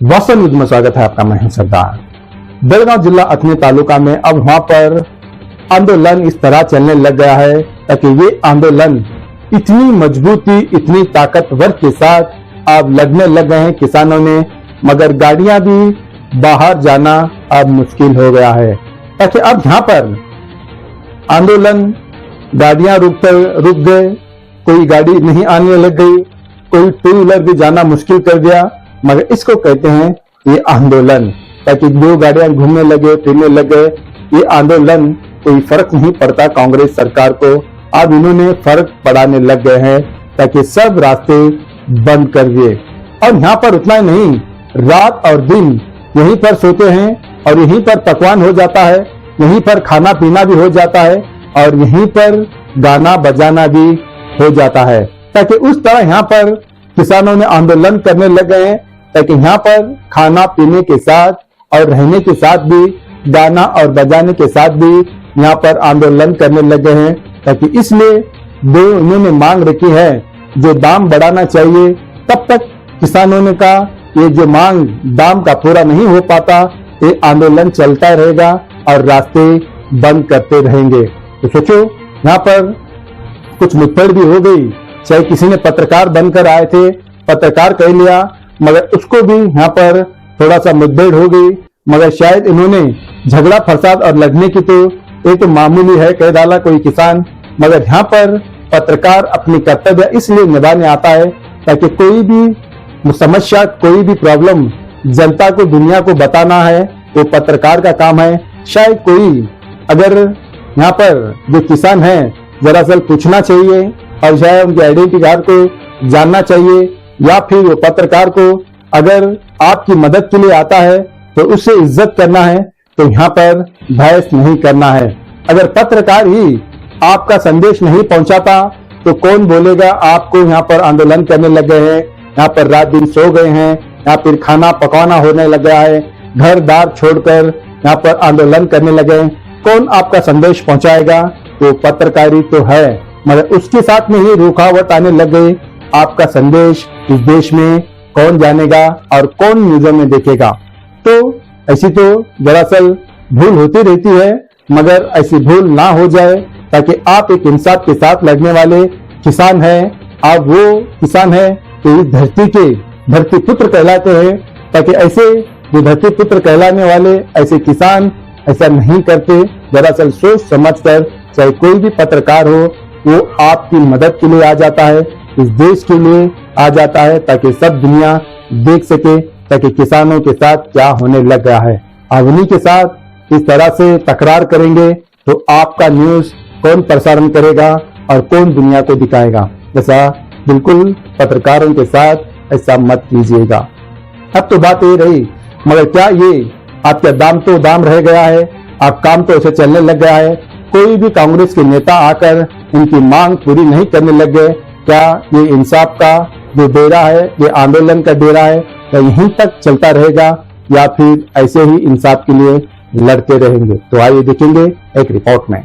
वास्तव न्यूज़ में स्वागत है आपका मैं हूँ सरदार। बेलगांव जिला अथनी तालुका में अब वहाँ पर आंदोलन इस तरह चलने लग गया है ताकि ये आंदोलन इतनी मजबूती, इतनी ताकतवर के साथ अब लड़ने लग गए हैं किसानों ने मगर गाड़ियाँ भी बाहर जाना अब मुश्किल हो गया है। ताकि अब यहाँ पर आंदोलन गाड़ियाँ रुक रुक गए, कोई गाड़ी नहीं आने लग गई, कोई टू व्हीलर भी जाना मुश्किल कर दिया मगर इसको कहते हैं ये आंदोलन। ताकि दो गाड़ियाँ घूमने लगे, फिरने लगे ये आंदोलन कोई फ़र्क नहीं पड़ता कांग्रेस सरकार को। अब इन्होंने फ़र्क पड़ाने लग गए हैं ताकि सब रास्ते बंद कर दिए। और यहाँ पर उतना ही नहीं, रात और दिन यहीं पर सोते हैं और यहीं पर पकवान हो जाता है, यहीं पर खाना पीना भी हो जाता है और यहीं पर गाना बजाना भी हो जाता है। ताकि उस तरह यहाँ पर किसानों ने आंदोलन करने लग गए ताकि यहाँ पर खाना पीने के साथ और रहने के साथ भी, गाना और बजाने के साथ भी यहाँ पर आंदोलन करने लगे हैं। ताकि इसलिए दो इन्होंने मांग रखी है, जो दाम बढ़ाना चाहिए, तब तक किसानों ने कहा, ये जो मांग दाम का पूरा नहीं हो पाता, ये आंदोलन चलता रहेगा और रास्ते बंद करते रहेंगे। तो सोचो, यहाँ पर कुछ मुठभेड़ भी हो गई। चाहे किसी ने पत्रकार बनकर आए थे, पत्रकार कह लिया, मगर उसको भी यहाँ पर थोड़ा सा मुठभेड़ हो गई। मगर शायद इन्होंने झगड़ा, फसाद और लड़ने की तो एक तो मामूली है, कह डाला कोई किसान। मगर यहाँ पर पत्रकार अपनी कर्तव्य इसलिए निभाने आता है ताकि कोई भी समस्या, कोई भी प्रॉब्लम जनता को, दुनिया को बताना है, वो पत्रकार का काम है। शायद कोई, अगर यहाँ पर जो किसान है दरअसल पूछना चाहिए। और शायद उनके आइडेंटिटी कार्ड को जानना चाहिए या फिर वो पत्रकार को अगर आपकी मदद के लिए आता है तो उससे इज़्ज़त करना है तो यहाँ पर बहस नहीं करना है। अगर पत्रकार ही आपका संदेश नहीं पहुंचाता तो कौन बोलेगा आपको यहाँ पर आंदोलन करने लग गए हैं? यहाँ पर रात दिन सो गए हैं, यहाँ पर खाना पकाना होने लग गया है, घर दार छोड़कर यहाँ पर आंदोलन करने लगे कौन आपका संदेश पहुंचाएगा? वो पत्रकारी तो है। मगर उसके साथ में ही रुकावट आने लग गई। आपका संदेश इस देश में कौन जानेगा और कौन न्यूजों में देखेगा? तो ऐसी तो दरअसल भूल होती रहती है, मगर ऐसी भूल ना हो जाए ताकि आप एक इंसाफ के साथ लड़ने वाले किसान हैं। आप वो किसान हैं तो इस धरती के धरती पुत्र कहलाते हैं, ताकि ऐसे जो धरती पुत्र कहलाने वाले ऐसे किसान ऐसा नहीं करते। दरअसल सोच समझ कर चाहे कोई भी पत्रकार हो वो आपकी मदद के लिए आ जाता है, इस देश के लिए आ जाता है, ताकि सब दुनिया देख सके, ताकि किसानों के साथ क्या होने लग गया है। उन्हीं के साथ इस तरह से तकरार करेंगे तो आपका न्यूज़ कौन प्रसारण करेगा और कौन दुनिया को दिखाएगा। ऐसा बिल्कुल पत्रकारों के साथ ऐसा मत कीजिएगा। अब तो बात ये रही, मगर क्या ये आपका दाम तो दाम रह गया है, आप काम तो ऐसे चलने लग गया है। कोई भी कांग्रेस के नेता आकर इनकी मांग पूरी नहीं करने लग गए। क्या ये इंसाफ का जो डेरा है, ये आंदोलन का डेरा है, क्या यहीं तक चलता रहेगा या फिर ऐसे ही इंसाफ के लिए लड़ते रहेंगे? तो आइए देखेंगे एक रिपोर्ट में।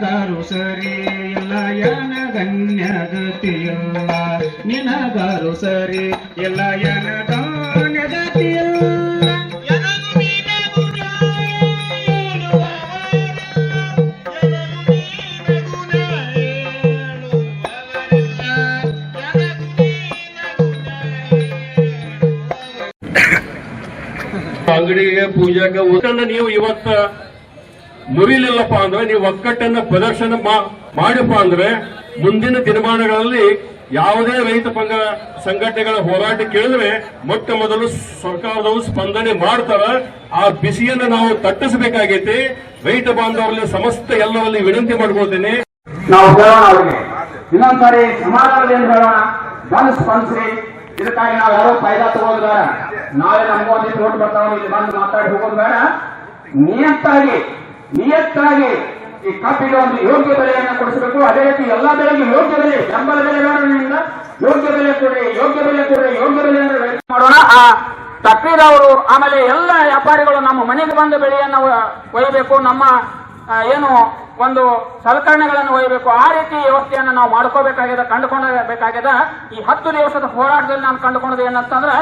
ನಿನಗಾರು ಸರಿ ಇಲ್ಲ ಎನಗಣ್ಯಗತಿಯಿಲ್ಲ ನಿನಗಾರು ಸರಿ ಎಲ್ಲ ಎನಗಣ್ಯಗತಿಯಿಲ್ಲ ಎನಗುಣಿನ ಗುಣಾಯ ಅಂಗಡಿಗೆ ಪೂಜೆಗೆ ಉತ್ಕಂಡ ನೀವು ಇವತ್ತ ಮುರಿಲಿಲ್ಲಪ್ಪ ಅಂದ್ರೆ ನೀವು ಒಕ್ಕಟ್ಟನ್ನ ಪ್ರದರ್ಶನ ಮಾಡಪ್ಪ ಅಂದ್ರೆ ಮುಂದಿನ ದಿನಮಾನಗಳಲ್ಲಿ ಯಾವುದೇ ರೈತ ಪಂಗ ಸಂಘಟನೆಗಳ ಹೋರಾಟ ಕೇಳಿದ್ರೆ ಮೊಟ್ಟ ಮೊದಲು ಸರ್ಕಾರದವರು ಸ್ಪಂದನೆ ಮಾಡ್ತಾರ. ಆ ಬಿಸಿಯನ್ನು ನಾವು ತಟ್ಟಿಸಬೇಕಾಗೈತಿ. ರೈತ ಬಾಂಧವರಲ್ಲಿ ಸಮಸ್ತ ಎಲ್ಲರಲ್ಲಿ ವಿನಂತಿ ಮಾಡ್ಕೊಳ್ತೇನೆ. ನಾವು ಹೇಳೋಣ ಅವ್ರಿಗೆ. ಇನ್ನೊಂದ್ಸಾರಿ ಸಮಾಧಾನದಿಂದ ಹೇಳೋಣ? ಬಂದು ಇದಕ್ಕಾಗಿ ನಾವು ಯಾರೋ ಫೈದಾ ತಗೋದು ನಾಳೆ ನಮಗೂ ನೋಟ್ ಬರ್ತಾವ, ಇಲ್ಲಿ ಬಂದು ಮಾತಾಡಿ ಹೋಗೋದು ಬೇಡ. ನಿಯತ್ತಾಗಿ ನಿಯತ್ತಾಗಿ ಈ ಕಬ್ಬಿಗೆ ಒಂದು ಯೋಗ್ಯ ಬೆಲೆಯನ್ನು ಕೊಡಿಸಬೇಕು. ಅದೇ ರೀತಿ ಎಲ್ಲಾ ಬೆಳೆಗೆ ಯೋಗ್ಯ ಬೆಲೆ, ಬೆಂಬಲ ಬೆಲೆ ಬೇಡದಿಂದ ಯೋಗ್ಯ ಬೆಲೆ ಕೊಡಿ ಯೋಗ್ಯ ಬೆಲೆ ಕೊಡಿ ಯೋಗ್ಯ ಬೆಲೆ ಮಾಡೋಣ. ಆ ತಪ್ಪಿದವರು ಆಮೇಲೆ ಎಲ್ಲ ವ್ಯಾಪಾರಿಗಳು ನಮ್ಮ ಮನೆಗೆ ಬಂದ ಬೆಳೆಯನ್ನು ಒಯ್ಯಬೇಕು. ನಮ್ಮ ಏನು ಒಂದು ಸಲಕರಣೆಗಳನ್ನು ಒಯ್ಯಬೇಕು. ಆ ರೀತಿ ವ್ಯವಸ್ಥೆಯನ್ನು ನಾವು ಮಾಡ್ಕೋಬೇಕಾಗಿದೆ, ಕಂಡುಕೊಳ್ಳಬೇಕಾಗಿದೆ. ಈ ಹತ್ತು ದಿವಸದ ಹೋರಾಟದಲ್ಲಿ ನಾನು ಕಂಡುಕೊಂಡದ್ದು ಏನಂತಂದ್ರೆ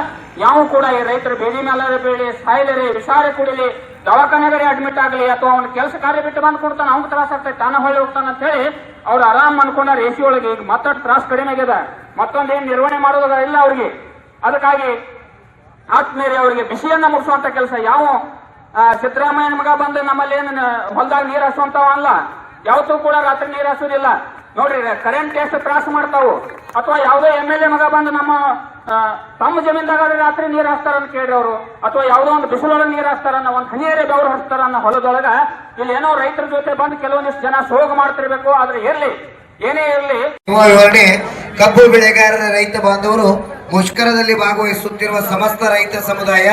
ಯಾವ ಕೂಡ ಈ ರೈತರು ಬೇದಿ ಮೇಲೆ ಬೇಡಿ ಸಾಯಿಲರಿ ವಿಷಾರೆ ಕುಡಿಲಿ ದವಾಖಾನೆಗರೆ ಅಡ್ಮಿಟ್ ಆಗಲಿ ಅಥವಾ ಅವ್ನ ಕೆಲಸ ಕಾರ್ಯ ಬಿಟ್ಟು ಬಂದು ಕೊಡ್ತಾನೆ ಅವ್ನ ತ್ರಾಸ ಆಗ್ತೈತೆ, ತಾನ ಹೊಳ್ಳಿ ಹೋಗ್ತಾನೆ ಅಂತ ಹೇಳಿ ಅವ್ರು ಆರಾಮ್ ಅನ್ಕೊಂಡಾರ ಎ ಸಿ ಒಳಗೆ. ಈಗ ಮತ್ತಷ್ಟು ತ್ರಾಸ ಕಡಿಮೆ ಆಗಿದೆ. ಮತ್ತೊಂದೇನು ನಿರ್ವಹಣೆ ಮಾಡೋದಾಗ ಇಲ್ಲ ಅವ್ರಿಗೆ. ಅದಕ್ಕಾಗಿ ಆತ್ಮೇರಿ ಅವರಿಗೆ ಬಿಸಿಯನ್ನ ಮುಗಿಸುವಂತ ಕೆಲಸ. ಯಾವ ಸಿದ್ದರಾಮಯ್ಯನ ಮಗ ಬಂದು ನಮ್ಮಲ್ಲಿ ಏನು ಹೊಲದಾಗ ನೀರು ಹಸುವಂತಾವ ಅಲ್ಲ. ಯಾವತ್ತೂ ಕೂಡ ರಾತ್ರಿ ನೀರು ಹಸುದಿಲ್ಲ ನೋಡ್ರಿ, ಕರೆಂಟ್ ಎಷ್ಟು ತ್ರಾಸ ಮಾಡ್ತಾವು. ಅಥವಾ ಯಾವುದೋ ಎಂ ಎಲ್ ಎ ಮಗ ಬಂದು ನಮ್ಮ ತಮ್ಮ ಜಮೀನ್ದಾಗ ರಾತ್ರಿ ನೀರು ಹಾಸ್ತಾರ ಅಂತ ಕೇಳ್ರಿ ಅವರು ಅಥವಾ ಯಾವುದೋ ಒಂದು ಬಿಸಿಲೊಳಗೆ ನೀರು ಹಾಸ್ತಾರ ಒಂದು ಹನಿಯರೆ ಬೆವರು ಹರಿಸ್ತಾರ ಅನ್ನೋ ಹೊಲದೊಳಗ, ಇಲ್ಲಿ ಏನೋ ರೈತರ ಜೊತೆ ಬಂದು ಕೆಲವೊಂದಿಷ್ಟು ಜನ ಸೋಗ ಮಾಡ್ತಿರ್ಬೇಕು, ಆದ್ರೆ ಇರ್ಲಿ, ಏನೇ ಇರಲಿ. ಕಬ್ಬು ಬೆಳೆಗಾರರ ರೈತ ಬಾಂಧವರು ಮುಷ್ಕರದಲ್ಲಿ ಭಾಗವಹಿಸುತ್ತಿರುವ ಸಮಸ್ತ ರೈತ ಸಮುದಾಯ,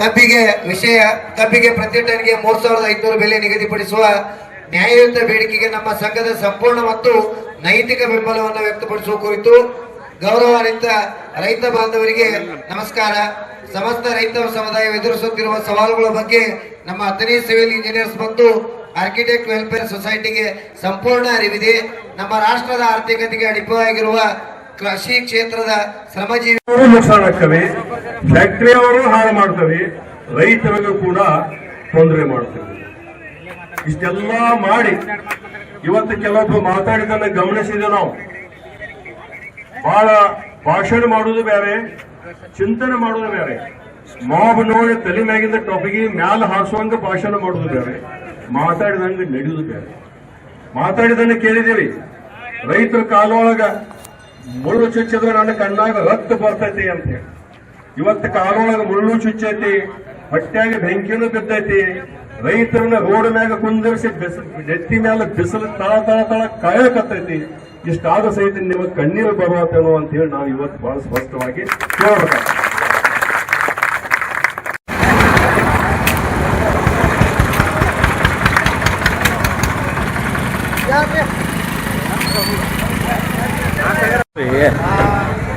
ಕಬ್ಬಿಗೆ ವಿಷಯ, ಕಬ್ಬಿಗೆ ಪ್ರತಿ ಟನ್ಗೆ ಮೂರ್ ಸಾವಿರದ ಐದುನೂರು ಬೆಲೆ ನಿಗದಿಪಡಿಸುವ ನ್ಯಾಯಯುತ ಬೇಡಿಕೆಗೆ ನಮ್ಮ ಸಂಘದ ಸಂಪೂರ್ಣ ಮತ್ತು ನೈತಿಕ ಬೆಂಬಲವನ್ನು ವ್ಯಕ್ತಪಡಿಸುವ ಕುರಿತು ಗೌರವಾನ್ವಿತ ರೈತ ಬಾಂಧವರಿಗೆ ನಮಸ್ಕಾರ. ಸಮಸ್ತ ರೈತ ಸಮುದಾಯ ಎದುರಿಸುತ್ತಿರುವ ಸವಾಲುಗಳ ಬಗ್ಗೆ ನಮ್ಮ ಹತ್ತನೇ ಸಿವಿಲ್ ಇಂಜಿನಿಯರ್ಸ್ ಮತ್ತು ಆರ್ಕಿಟೆಕ್ಟ್ ವೆಲ್ಫೇರ್ ಸೊಸೈಟಿಗೆ ಸಂಪೂರ್ಣ ಅರಿವಿದೆ. ನಮ್ಮ ರಾಷ್ಟ್ರದ ಆರ್ಥಿಕತೆಗೆ ಅಡಿಪವಾಗಿರುವ ಕೃಷಿ ಕ್ಷೇತ್ರದ ಶ್ರಮಜೀವಿ ನುಕ್ಸಾನ್ ಆಗ್ತವೆ ಫ್ಯಾಕ್ಟರಿ ಅವರು ಹಾಳು ಮಾಡ್ತವೆ ರೈತರಿಗೂ ಕೂಡ ತೊಂದರೆ ಮಾಡ್ತವೆ ಇಷ್ಟೆಲ್ಲ ಮಾಡಿ ಇವತ್ತು ಕೆಲವೊಬ್ಬರು ಮಾತಾಡಿದ್ದನ್ನು ಗಮನಿಸಿದ ನಾವು. ಬಹಳ ಭಾಷಣ ಮಾಡೋದು ಬೇರೆ, ಚಿಂತನೆ ಮಾಡುವುದು ಬೇರೆ. ಮಾಬ್ ನೋಡಿ ತಲೆ ಮ್ಯಾಗಿಂದ ಟೊಪಿಗೆ ಮ್ಯಾಲ ಹಾರಿಸುವಂಗ ಭಾಷಣ ಮಾಡೋದು ಬೇರೆ. ಮಾತಾಡಿದಂಗೆ ನಡೆಯುವುದು ಬೇರೆ. ಮಾತಾಡಿದನ್ನ ಕೇಳಿದೀವಿ ರೈತರ ಕಾಲೊಳಗ ಮುಳ್ಳು ಚುಚ್ಚಿದ್ರೆ ನನ್ನ ಕಣ್ಣಾಗ ರಕ್ತ ಬರ್ತೈತಿ ಅಂತ ಹೇಳಿ. ಇವತ್ತು ಕಾಲೊಳಗ ಮುಳ್ಳು ಚುಚ್ಚೈತಿ, ಹೊಟ್ಯಾಗ ಬೆಂಕಿನೂ ಬಿದ್ದೈತಿ, ರೈತರನ್ನ ರೋಡ್ ಮ್ಯಾಗ ಕುಂದರಿಸಿ ಬಿಸಿಲು ನೆತ್ತಿ ಮ್ಯಾಲ ಬಿಸಿಲು ತಳ ತಳ ತಳ ಕಾಯಕತ್ತೈತಿ. ಇಷ್ಟಾದ ಸಹಿತ ನಿಮಗೆ ಕಣ್ಣೀರು ಬರುವ ಅಂತ ಹೇಳಿ ನಾವು ಇವತ್ತು ಬಹಳ ಸ್ಪಷ್ಟವಾಗಿ ಕೇಳಬೇಕು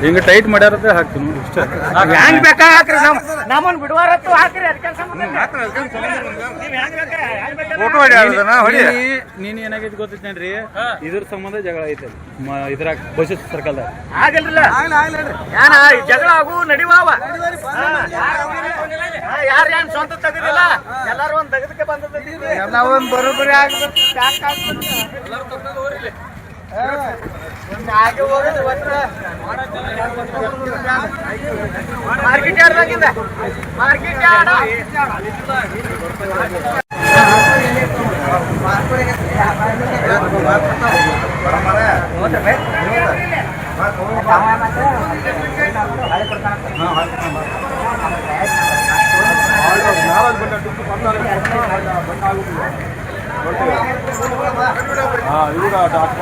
ಹಿಂಗ ಟೈಟ್ ಮಾಡ್ಯಾರ ಹಾಕ್ತೀನಿ ಇಷ್ಟ. ಹೆಂಗ್ ಬೇಕಾ ಹಾಕ್ರಿ ನಮ್ ನಮ್ಮನ್ ಬಿಡುವಾರತ್ತು ಹಾಕ್ರಿ ಅದಕ್ಕೆ ಫೋಟೋ ಹೊಡಿ ನೀನ್ ಏನಾಗೈತಿ ಗೊತ್ತೈತೇನ್ರಿ? ಇದ್ರ ಸಂಬಂಧ ಜಗಳ ಐತೆ ಇದ್ರ ಇದ್ರಾಗ ಬಸ್ ಸರ್ಕಲ್ ಆಗಲ್ರಿಲ್ಲ ಈ ಜಗಳ ಆಗು ನಡಿವಾವ. ಯಾರು ಏನ್ ಸ್ವಂತ ತೆಗದಿಲ್ಲ. ಎಲ್ಲಾರು ಒಂದ್ ತೆಗದಕ್ಕೆ ಬಂದದ್ದು. ಎಲ್ಲ ಒಂದ್ ಬರೋಬ್ಬರಿ ಆಗ್ಬೇಕು ಯಾಕ್ ಆಗ್ಬೇಕು? ಹಾ. ಒಂದ್ ಹಾಗೆ ಹೋಗೋದು అది కూడా డాట్